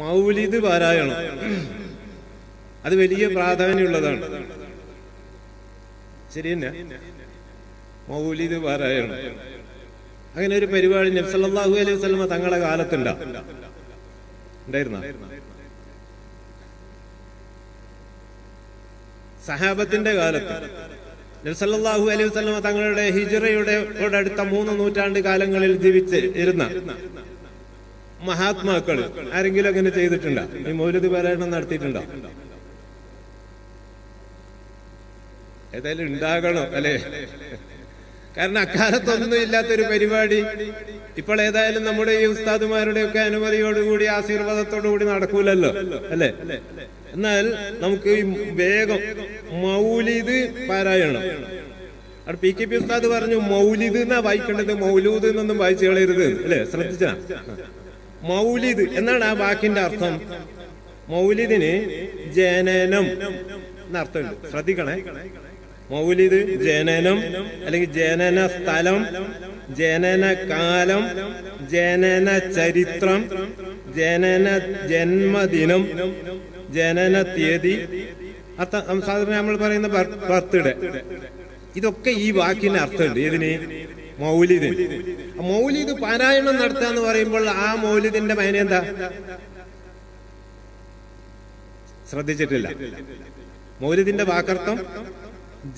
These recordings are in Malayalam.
മൗലിദ് പാരായണം. അത് വലിയ പ്രാധാന്യമുള്ളതാണ്. ശരി മൗലിദ് പാരായണം. അങ്ങനെ ഒരു പരിപാടി നബ്സല്ലാഹു അലൈഹി വസല്ലമ തങ്ങളെ കാലത്തുണ്ടാ. സഹാബത്തിന്റെ കാലത്ത് നബ്സല്ലാഹു അലൈഹി വസല്ലമ തങ്ങളുടെ ഹിജറയുടെ അടുത്ത മൂന്ന് നൂറ്റാണ്ട് കാലങ്ങളിൽ ജീവിച്ച് ഇരുന്ന മഹാത്മാക്കൾ ആരെങ്കിലും അങ്ങനെ ചെയ്തിട്ടുണ്ടോ? ഈ മൗലതി പാരായണം നടത്തിയിട്ടുണ്ടോ? ഏതായാലും ഉണ്ടാകണം അല്ലേ? കാരണം അക്കാലത്തൊന്നും ഇല്ലാത്തൊരു പരിപാടി. ഇപ്പോൾ ഏതായാലും നമ്മുടെ ഈ ഉസ്താദുമാരുടെ ഒക്കെ അനുമതിയോടുകൂടി ആശീർവാദത്തോടുകൂടി നടക്കൂലല്ലോ അല്ലെ? എന്നാൽ നമുക്ക് ഈ വേഗം മൗലിദ് പാരായണം. അവിടെ പി കെ പി ഉസ്താദ് പറഞ്ഞു മൗലിദ് എന്നാ വായിക്കേണ്ടത്? മൗലൂദ് എന്നൊന്നും വായിച്ചു കളയരുത് അല്ലെ? ശ്രദ്ധിച്ച? മൗലിദ് എന്നാണ് ആ വാക്കിന്റെ അർത്ഥം. മൗലിദിന് ജനനം എന്നർത്ഥമുണ്ട് ശ്രദ്ധിക്കണേ. മൗലിദ് ജനനം അല്ലെങ്കിൽ ജനന സ്ഥലം ജനന കാലം ജനന ചരിത്രം ജനന ജന്മദിനം ജനന തീയതി സാധാരണ നമ്മൾ പറയുന്ന ബർത്ത്ഡേ ഇതൊക്കെ ഈ വാക്കിന് അർത്ഥമുണ്ട്. ഇതിന് മൗലിദിന് മൗലിദ് പാരായണം നടത്തുക എന്ന് പറയുമ്പോൾ ആ മൗലിദിന്റെ മൈന എന്താ? ശ്രദ്ധിച്ചിട്ടില്ല. മൗലിദിന്റെ വാക്കർത്ഥം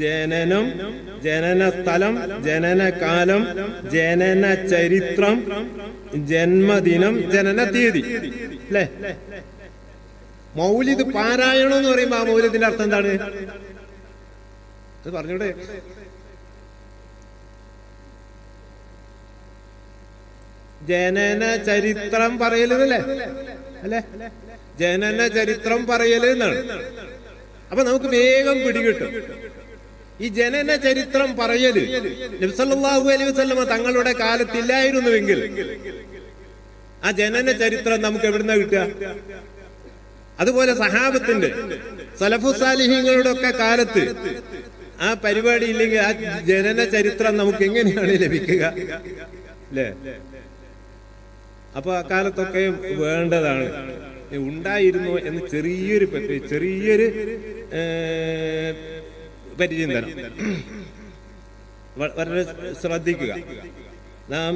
ജനനം ജനന സ്ഥലം ജനന കാലം ജനന ചരിത്രം ജന്മദിനം ജനന തീയതി. അല്ലേ? മൗലിദ് പാരായണം എന്ന് പറയുമ്പോ ആ മൗലിദിന്റെ അർത്ഥം എന്താണ്? അത് പറഞ്ഞൂടെ. ജനന ചരിത്രം പറയലല്ലേ അല്ലേ? ജനന ചരിത്രം പറയൽ എന്നാണ്. അപ്പൊ നമുക്ക് വേഗം പിടികിട്ടും. ഈ ജനന ചരിത്രം പറയൽ നബ്സല്ലാഹു അലൈഹി വസല്ലമ തങ്ങളുടെ കാലത്തില്ലായിരുന്നുവെങ്കിൽ ആ ജനന ചരിത്രം നമുക്ക് എവിടുന്ന കിട്ടുക? അതുപോലെ സഹാബത്തിന്റെ സലഫുസാലിഹ്യങ്ങളുടെ ഒക്കെ കാലത്ത് ആ പരിപാടി ഇല്ലെങ്കിൽ ആ ജനന ചരിത്രം നമുക്ക് എങ്ങനെയാണ് ലഭിക്കുക? അല്ലേ? അപ്പൊ അക്കാലത്തൊക്കെ വേണ്ടതാണ്. ഉണ്ടായിരുന്നു എന്ന് ചെറിയൊരു ചെറിയൊരു പരിചിന്തനം. വളരെ ശ്രദ്ധിക്കുക. നാം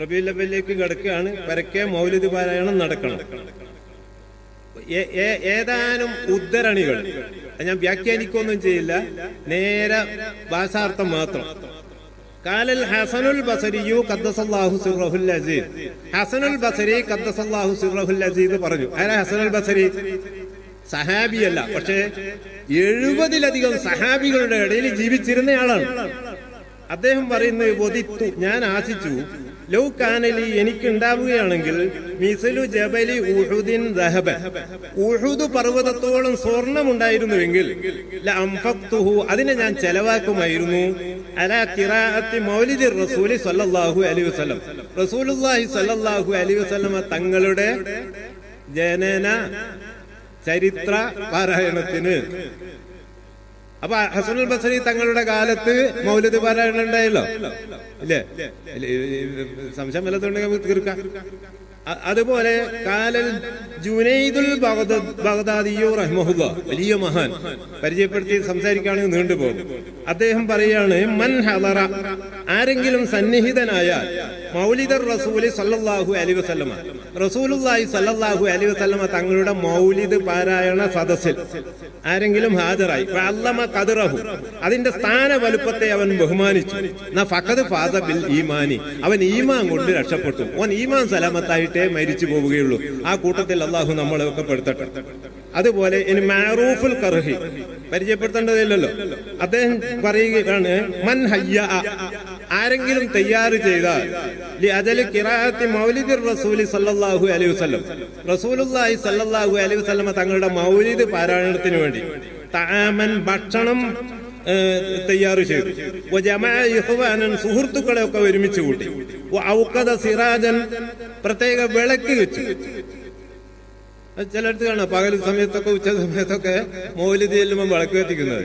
റബീലബിലേക്ക് കിടക്കുകയാണ്. പരക്കെ മൗലിക പാരായണം നടക്കണം. ഏതാനും ഉദ്ധരണികൾ. ഞാൻ വ്യാഖ്യാനിക്കൊന്നും ചെയ്യില്ല. നേരെ ഭാഷാർത്ഥം മാത്രം. കാലൽ قدس الله سره العزيز حسن البصري قدس الله سره العزيز പറഞ്ഞു. ആരാ അൽ ബസരി? സഹാബിയല്ല. പക്ഷേ എഴുപതിലധികം സഹാബികളുടെ ഇടയിൽ ജീവിച്ചിരുന്നയാളാണ് അദ്ദേഹം പറയുന്നത് ഒതിത്തു ഞാൻ ആശിച്ചു. ലൗ കാനലി എനിക്കുണ്ടാവുകയാണെങ്കിൽ മിസലു ജബലി ഉഹുദിൻ ദഹബ. ഉഹുദ് പർവതത്തോളം സ്വർണമുണ്ടായിരുന്നുവെങ്കിൽ ഉണ്ടായിരുന്നുവെങ്കിൽ അതിനെ ഞാൻ ചെലവാക്കുമായിരുന്നു. സല്ലല്ലാഹു അലൈഹി വസല്ലം. റസൂലുള്ളാഹി സല്ലല്ലാഹു അലൈഹി വസല്ലം തങ്ങളുടെ ജനന ചരിത്ര പാരായണത്തിന്. അപ്പൊ ഹസനുൽ ബസരി തങ്ങളുടെ കാലത്ത് മൗലിദ് പാരായണം ഉണ്ടായല്ലോ? ഇല്ലേ? സംശയം വല്ലതുണ്ടെങ്കിൽ നമുക്ക് തീർക്കാം. അതുപോലെ കാലൽ ജുനൈദുൽ ബഗ്ദ- ബഗ്ദാദിയോ റഹ്മഹുല്ല വലിയ മഹാൻ. പരിചയപ്പെടുത്തി സംസാരിക്കുകയാണെങ്കിൽ നീണ്ടുപോകും. അദ്ദേഹം പറയാണ് മൻ ഹദറ ആരെങ്കിലും സന്നിഹിതനായാൽ മൗലിദർ റസൂലി സല്ലാഹു അലി വസ്ലമ റസൂലുള്ളാഹി സല്ലാഹു അലി വസ്ലമ തങ്ങളുടെ മൗലിദ് പാരായണ സദസ്സിൽ ആരെങ്കിലും ഹാജരായി. അല്ലമ കതിറഹു അതിന്റെ സ്ഥാന വലുപ്പത്തെ അവൻ ബഹുമാനിച്ചു. ഫാദ ബിൽ ഈമാനി അവൻ ഈമാൻ കൊണ്ട് രക്ഷപ്പെട്ടു. അവൻ ഈമാൻ സലാമത്തായിട്ടേ മരിച്ചു പോവുകയുള്ളൂ. ആ കൂട്ടത്തിൽ അള്ളാഹു നമ്മളെ ഒക്കെ പെടുത്തട്ടെ. അതുപോലെ ഇനി മാറൂഫുൽ കർഹി പരിചയപ്പെടുത്തേണ്ടതില്ലല്ലോ. അദ്ദേഹം പറയുകയാണ് മൻ ഹയ്യ ആരെങ്കിലും തയ്യാറ് ചെയ്താൽ റസൂലി സല്ലല്ലാഹു അലൈഹി വസല്ലം. റസൂലുള്ളാഹി സല്ലല്ലാഹു അലൈഹി വസല്ലമ തങ്ങളുടെ മൗലിദ് പാരായണത്തിന് വേണ്ടി താമൻ ഭക്ഷണം തയ്യാറ് ചെയ്തു. സുഹൃത്തുക്കളെ ഒക്കെ ഒരുമിച്ച് കൂട്ടി. ഔഖദ സിറാജൻ പ്രത്യേക വിളക്ക് വെച്ചു. ചിലടത്ത് കാണാം പകൽ സമയത്തൊക്കെ ഉച്ച സമയത്തൊക്കെ മോലിതി ചെല്ലുമ്പോൾ വിളക്ക് കത്തിക്കുന്നത്.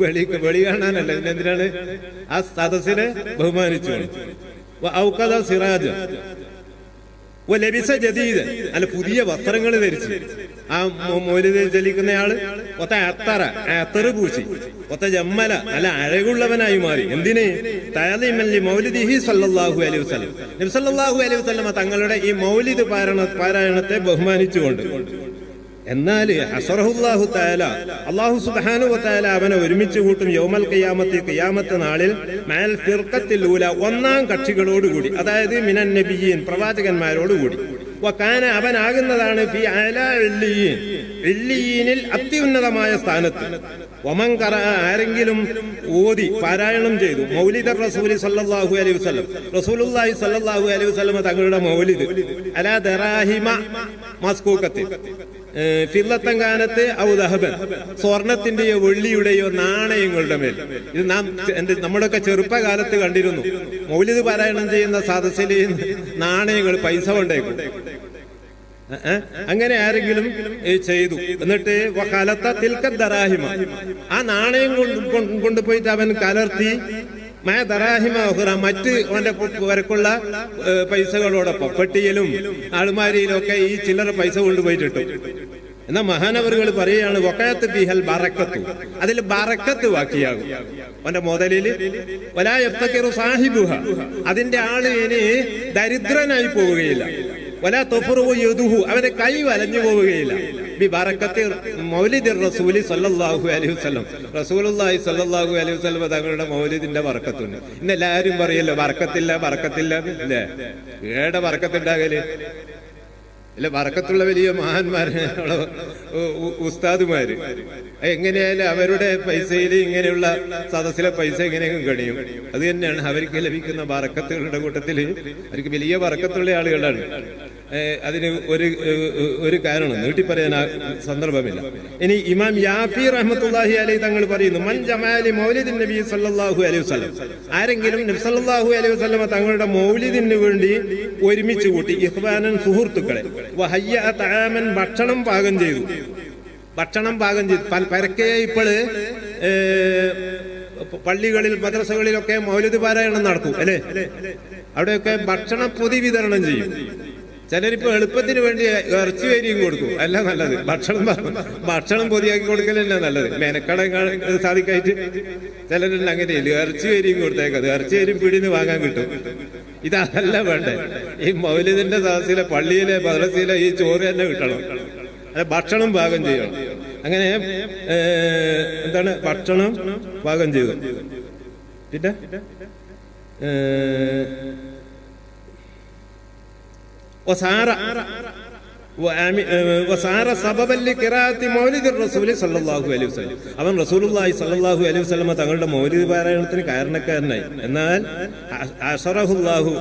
വെളി വെളി കാണാനല്ല. പിന്നെ എന്തിനാണ്? ആ സദസ്സിനെ ബഹുമാനിച്ചു. ഔഖദ സിറാജ്. ലബിസ ജദീദ്. അല്ല പുതിയ വസ്ത്രങ്ങൾ ധരിച്ച്. ആ മൊ- മൗലിദ് ചലിക്കുന്നയാൾ ഒത്ത അത്തറ അത്തറ് പൂശി ഒത്ത ജമ്മല അല്ല അഴകുള്ളവനായി മാറി. എന്തിന്? താലിമല്ലി മൗലിദിഹി സല്ലാഹു അലൈഹി വസ്ലം നബി സല്ലല്ലാഹു അലൈഹി വസ്ലമ തങ്ങളുടെ ഈ മൗലിദ് പാരായണ പാരായണത്തെ ബഹുമാനിച്ചുകൊണ്ട് എന്നാൽ താല അള്ളാഹു സുബാനു വതആല അവനെ ഒരുമിച്ച് കൂട്ടും യോമൽ ഖിയാമത്തി ഖിയാമത്ത് നാളിൽ മഅൽ ഫിർഖത്തിൽ ഊല ഒന്നാം കക്ഷികളോടുകൂടി അതായത് മിനൻ നബിയീൻ പ്രവാചകന്മാരോടുകൂടി. വകാന അവനാകുന്നതാണ് അത്യുന്നതമായ സ്ഥാനത്ത്. ആരെങ്കിലും ഓതി പാരായണം ചെയ്തു മൗലിദ റസൂലി സല്ലാഹു അലൈഹി വസ്ലം റസൂലുള്ളാഹി സല്ലാഹു അലൈഹി വസല്ലം തങ്ങളുടെ മൗലിദ് അലാ ദറാഹിമ മസ്കൂക്കത്തിൽ ഫില്ലത്തങ്കാനത്ത് ഔദഹബൻ സ്വർണത്തിന്റെയോ വെള്ളിയുടെയോ നാണയങ്ങളുടെ മേൽ. ഇത് നാം എന്റെ നമ്മുടെയൊക്കെ ചെറുപ്പകാലത്ത് കണ്ടിരുന്നു. മൗലിത് പാരായണം ചെയ്യുന്ന സദസ്സിൽ നാണയങ്ങൾ പൈസ കൊണ്ടേക്കും. അങ്ങനെ ആരെങ്കിലും ചെയ്തു. എന്നിട്ട് കലത്ത തിൽക്ക ദറാഹിമ. ആ നാണയം കൊണ്ട് കൊണ്ട് കൊണ്ടുപോയിട്ട് അവൻ കലർത്തി മേ ദറാഹിമ ഉഖ്റ, മറ്റ് അവന്റെ വരക്കുള്ള പൈസകളോടൊപ്പം പെട്ടിയിലും അളുമാരിയിലൊക്കെ ഈ ചില്ലറ പൈസ കൊണ്ടുപോയിട്ടിട്ടു. എന്നാ മഹാനവറുകൾ പറയുകയാണ് വക്കയത്ത് ബിഹൽ ബറക്കത്തു. അതിൽ ബറക്കത്ത് വാക്കിയാകും. അവന്റെ മുതലിൽ വലായഫ്തക്കിറു സാഹിബുഹ. അതിന്റെ ആൾ ഇനി ദരിദ്രനായി പോവുകയില്ല. വലാ തൊഫറു യദുഹു. അവന്റെ കൈ വലഞ്ഞു പോവുകയില്ല. ബി മൗലിദിർ മൗലിദ് റസൂലി സല്ലല്ലാഹു അലൈഹി വസല്ലം. റസൂലുള്ളാഹി സല്ലല്ലാഹു അലൈഹി വസല്ലം തങ്ങളുടെ മൗലിദിന്റെ ബറക്കത്തുണ്ട് ഇന്ന് എല്ലാരും പറയല്ലോ ബറക്കത്തില്ല ബറക്കത്തില്ല ഇല്ലേ? ഏടെ ബറക്കത്തുണ്ടാകൽ അല്ല വറക്കത്തുള്ള വലിയ മഹാന്മാര് ഉസ്താദുമാര്. എങ്ങനെയായാലും അവരുടെ പൈസയിൽ ഇങ്ങനെയുള്ള സദസ്സിലെ പൈസ എങ്ങനെയും കഴിയും അത് തന്നെയാണ് അവർക്ക് ലഭിക്കുന്ന വറക്കത്തുകളുടെ കൂട്ടത്തിൽ അവർക്ക് വലിയ വറക്കത്തുള്ള ആളുകളാണ്. അതിന് ഒരു ഒരു കാരണം നീട്ടി പറയാൻ സന്ദർഭമില്ല. ഇനി ഇമാം യാഫി റഹ്മത്തുല്ലാഹി അലൈഹി തങ്ങൾ പറയുന്നു മൻ ജമാലി മൗലിദിൻ നബി സല്ലല്ലാഹു അലൈഹി വസല്ലം. ആരെങ്കിലും നബി സല്ലല്ലാഹു അലൈഹി വസല്ലം തങ്ങളുടെ മൗലിദിന് വേണ്ടി ഒരുമിച്ച് കൂട്ടി ഇഖ്വാനൻ സുഹൃത്തുക്കളെ വഹയ്യ തആമൻ ഭക്ഷണം പാകം ചെയ്തു. ഭക്ഷണം പാകം ചെയ്തു. പരക്കെ ഇപ്പോൾ പള്ളികളിൽ മദ്രസകളിലൊക്കെ മൗലിദ് പാരായണം നടക്കും അല്ലേ? അവിടെയൊക്കെ ഭക്ഷണ പൊതി വിതരണം ചെയ്യും. ചിലരിപ്പോ എളുപ്പത്തിന് വേണ്ടി ഇറച്ചി വേരിയും കൊടുക്കും. അല്ല നല്ലത്. ഭക്ഷണം ഭക്ഷണം പൊതിയാക്കി കൊടുക്കലല്ല നല്ലത്. മെനക്കടം സാധിക്കായിട്ട് ചിലരുണ്ട് അങ്ങനെയില്ല. ഇറച്ചി വരിയും കൊടുത്തേക്കത് ഇറച്ചി വേരിയും പിടിന്ന് വാങ്ങാൻ കിട്ടും. ഇതല്ല വേണ്ടേ. ഈ മൗലിദിന്റെ സദസ്സിലെ പള്ളിയിലെ മദ്രസയിലെ ഈ ചോറ് തന്നെ കിട്ടണം. അല്ല ഭക്ഷണം പാകം ചെയ്യണം. അങ്ങനെ എന്താണ്? ഭക്ഷണം പാകം ചെയ്തു. പിന്നെ ഏ, وصار وآمي- آه، وصار سببا لقراءة مولد الرسول صلى الله عليه وسلم അവൻ റസൂലുള്ളാഹി സ്വല്ലല്ലാഹു അലൈഹി വസല്ലമ തങ്ങളുടെ മൗലിദ് പാരായണത്തിന് കാരണക്കാരനായി എന്നാൽ അ- അശറഹുല്ലാഹു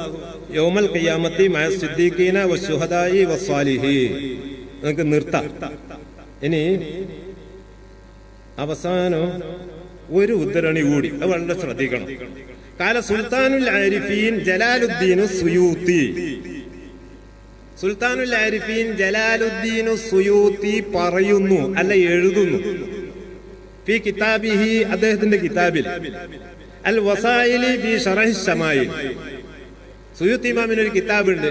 യൗമൽ ഖിയാമത്തി മഅ സിദ്ദീഖീന വശുഹദായി വസ്സാലിഹീൻ നമുക്ക് നിർത്താം ഇനി അവസാനം ഒരു ഉദ്ധരണി കൂടി അത് വളരെ ശ്രദ്ധിക്കണം കാല സുൽത്താനുൽ ആരിഫീൻ ജലാലുദ്ദീൻ സുയൂത്തി സുൽത്താനുൽ ആരിഫീൻ ജലാലുദ്ദീനു സുയൂത്തി പറയുന്നു അല്ല എഴുതുന്നു. ഫി കിതാബിഹി അദ്ദേഹത്തിന്റെ കിതാബിൽ. അൽ വസായിലി ഫി ഷറഹ് ഷമായിൽ. സുയൂത്തി ഇമാമിന് ഒരു കിതാബുണ്ട്.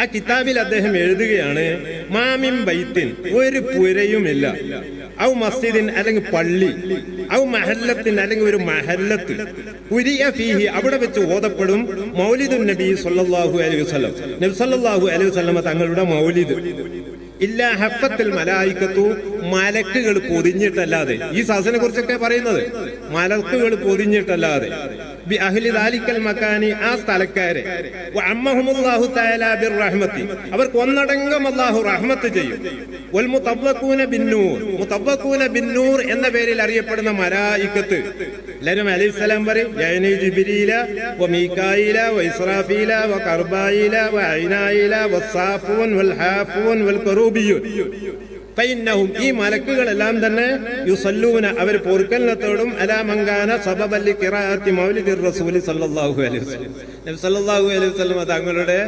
ആ കിതാബിൽ അദ്ദേഹം എഴുതുകയാണ് മാമിൻ ബൈത്തിൻ ഒരു പുരയുമില്ല. ഔ മസ്ജിദിൻ അല്ലെങ്കിൽ പള്ളി ഔ മഹല്ലത്തിൻ അല്ലെങ്കിൽ ഒരു മഹല്ലത്ത്. ഉരിയ ഫീഹി അവിടെ വെച്ച് ഓതപ്പെടും മൗലിദുൻ നബി സല്ലല്ലാഹു അലൈഹി വസ്ലം നബി സല്ലല്ലാഹു അലൈഹി വസ്ലമ തങ്ങളുടെ മൗലിദ്. ഇല്ല ഹഫത്തിൽ മലായിക്കത്തു മലക്കുകൾ പൊതിഞ്ഞിട്ടല്ലാതെ. ഈ സാസിനെ കുറിച്ചൊക്കെ പറയുന്നത് മലക്കുകൾ പൊതിഞ്ഞിട്ടല്ലാതെ. ബി അഹ്ലി ദാലിക്കൽ മക്കാനി ആ സ്ഥലക്കാരെ. അമ്മഹുമുല്ലാഹു തആല ബിർ റഹ്മത്തി. അവർക്ക് ഒന്നടങ്കം അല്ലാഹു റഹ്മത്ത് ചെയ്യും. വൽ മുതവ്വഖൂന ബിന്നൂർ മുതവ്വഖൂന ബിന്നൂർ എന്ന പേരിൽ അറിയപ്പെടുന്ന മലായിക്കത്ത്. എല്ലാവരും അലൈഹിസ്സലാം പറയും യഅനി ജിബ്രീല വ മീകായില വ ഇസ്രാഫീല ഫൈന്നഹും ഈ മലക്കുകളെല്ലാം തന്നെ യുസല്ലൂന അവർ പൊറുക്കലിനത്തോടും അലാമങ്കാന സബബല്ലി കിറാത്തി മൗലിദിർ റസൂലി സല്ലല്ലാഹു അലൈഹി വസല്ലം. നബി സല്ലല്ലാഹു അലൈഹി വസല്ലം തങ്ങളുടെ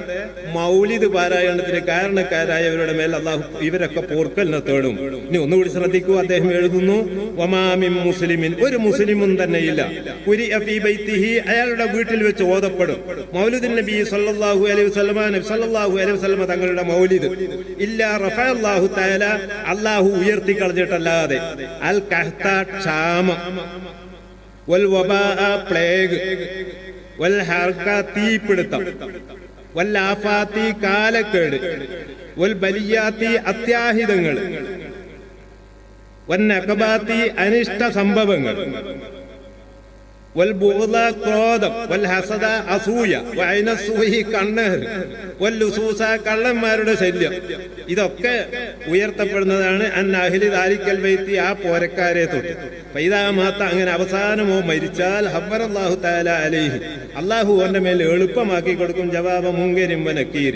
മൗലിദ് പാരായണത്തിന് കാരണക്കാരായവരുടെ മേൽ അള്ളാഹു ഇവരൊക്കെ പോർക്കലിനത്തോടും ഇനി ഒന്നുകൂടി ശ്രദ്ധിക്കൂ അദ്ദേഹം എഴുതുന്നു വമാമിൻ മുസ്ലിമിൻ ഒരു മുസ്ലിമും തന്നെയില്ല. കുരി ബൈത്തിഹി അയാളുടെ വീട്ടിൽ വെച്ച് ഓതപ്പെടും. മൗലിദ് നബി സല്ലല്ലാഹു അലൈഹി വസല്ലമ നബി സല്ലല്ലാഹു അലൈഹി വസല്ലമ തങ്ങളുടെ മൗലിദ്. ഇല്ല റഫാഹു തആല അള്ളാഹു ഉയർത്തി കളഞ്ഞിട്ടല്ലാതെ. അൽ കഹ്ത ക്ഷാമം. വൽ വബാ പ്ലേഗ്. വൽ ഹർക്ക തീപിടുത്തം. വൽ ആഫാത്തി കാലക്കേട്. വൽ ബലിയാത്തി അത്യാഹിതങ്ങൾ. വൻ അകബാത്തി അനിഷ്ട സംഭവങ്ങൾ. ബുഗ്ള ക്രോധം വൽ ഹസദ അസൂയ വൈനസൂഹി കണ്ണേർ വൽ ലുസൂസ കള്ളന്മാരുടെ ശല്യം. ഇതൊക്കെ ഉയർത്തപ്പെടുന്നതാണ് അൻ അഹ്ലി ദാലിക്കൽ വൈത്തി ആ പോരക്കാരെ തൊട്ട്. പൈതാമാത്ത അങ്ങനെ അവസാനമോ മരിച്ചാൽ ഹബ്ബർ അള്ളാഹു താല അലൈഹി. അള്ളാഹു അവന്റെ മേൽ എളുപ്പമാക്കി കൊടുക്കും. ജവാബ മുങ്കരിം നക്കീർ.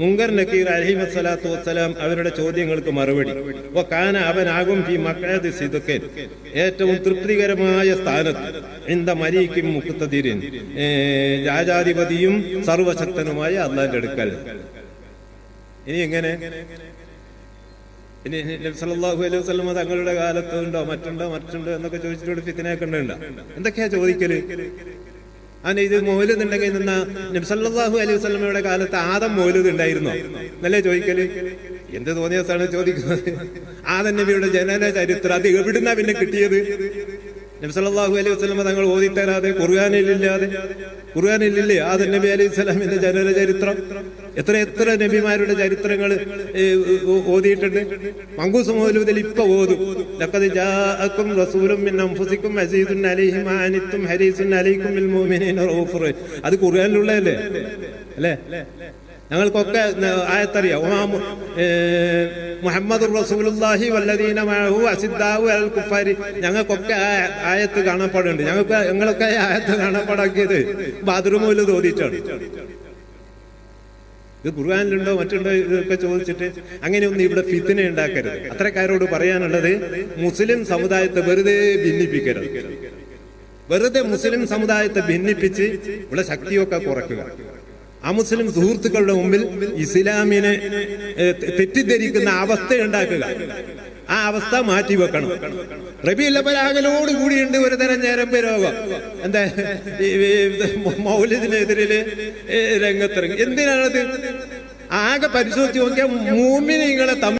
മുങ്കർ നക്കീർ അലഹി വസ്സലാത്തു വസ്സലാം അവരുടെ ചോദ്യങ്ങൾക്ക് മറുപടി. ഓ കാന അവനാകും ഫി മക്കഴത് സിദുക്കൻ ഏറ്റവും തൃപ്തികരമായ സ്ഥാനത്ത്. ഇന്ത മരീക്കും മുക്കുത്തതിരിൻ രാജാധിപതിയും സർവശക്തനുമായ അള്ളാന്റെ അടുക്കൽ. ഇനി എങ്ങനെ? ഇനി അലൈഹി തങ്ങളുടെ കാലത്ത് ഉണ്ടോ മറ്റുണ്ടോ മറ്റുണ്ടോ എന്നൊക്കെ ചോദിച്ചിട്ട് ഫിത്തിനൊക്കെ എന്തൊക്കെയാ ചോദിക്കൽ? അങ്ങനെ ഇത് മൗലൂദ് നിന്ന നബ്സല്ലാഹു അലൈഹി വസല്ലമയുടെ കാലത്ത് ആദം മൗലൂദ് ഉണ്ടായിരുന്നോ എന്നല്ലേ ചോദിക്കൽ? എന്ത് തോന്നിയ ചോദിക്കുന്നത്? ആദം നബിയുടെ ജനന ചരിത്രം അത് എവിടുന്നാ പിന്നെ കിട്ടിയത്? നബി സല്ലല്ലാഹു അലൈഹി വസല്ലമ തങ്ങൾ ഓതിത്തരാതെ ഖുർആാനിലില്ലാതെ ഖുർആാനിലില്ലേ? ആ നബി അലൈഹി സ്വലാമിന്റെ ജനന ചരിത്രം. എത്ര എത്ര നബിമാരുടെ ചരിത്രങ്ങൾ ഓതിയിട്ടുണ്ട്. മങ്കൂസ് ഇപ്പൊ ഓതും. റസൂലും മിൻ അൻഫുസിക്കും ഹരീസുൻ അലൈക്കും മുഅ്മിനീന അത് ഖുർആനിലുള്ളതല്ലേ? അല്ലേ? ഞങ്ങൾക്കൊക്കെ ആയത്തറിയാം. മുഹമ്മദ് റസൂലുള്ളാഹി വല്ലദീന മഅഹു അസിദ്ദാവു അൽ കുഫാരി. ഞങ്ങൾക്കൊക്കെ ആയത്ത് കാണപ്പെടുന്നുണ്ട്. ഞങ്ങൾക്ക് ഞങ്ങളൊക്കെ ആയത്ത് കാണപ്പെടാക്കിയത് ബാത്റൂമിൽ തോന്നിയിട്ടാണ് ഇത് ഖുർആാനിലുണ്ടോ മറ്റുണ്ടോ ഇതൊക്കെ ചോദിച്ചിട്ട് അങ്ങനെയൊന്നും ഇവിടെ ഫിത്തിനെ ഉണ്ടാക്കരുത്. അത്രക്കാരോട് പറയാനുള്ളത് മുസ്ലിം സമുദായത്തെ വെറുതെ ഭിന്നിപ്പിക്കരുത്. വെറുതെ മുസ്ലിം സമുദായത്തെ ഭിന്നിപ്പിച്ച് ഇവിടെ ശക്തിയൊക്കെ കുറയ്ക്കുക. ആ മുസ്ലിം സുഹൃത്തുക്കളുടെ മുമ്പിൽ ഇസ്ലാമിനെ തെറ്റിദ്ധരിക്കുന്ന അവസ്ഥ ഉണ്ടാക്കുക. ആ അവസ്ഥ മാറ്റി വെക്കണം. മാറ്റിവെക്കണം റബിയുല്ലബലാകലോട് കൂടിയുണ്ട് ഒരു തരം ഞരമ്പ് രോഗം. എന്താ മൗലിദിനെതിരിൽ രംഗത്തിറങ്ങി. എന്തിനാണത്? ആകെ പരിശോധിച്ച് നോക്കിയാൽ മൂമിനിങ്ങളെ തമ്മിൽ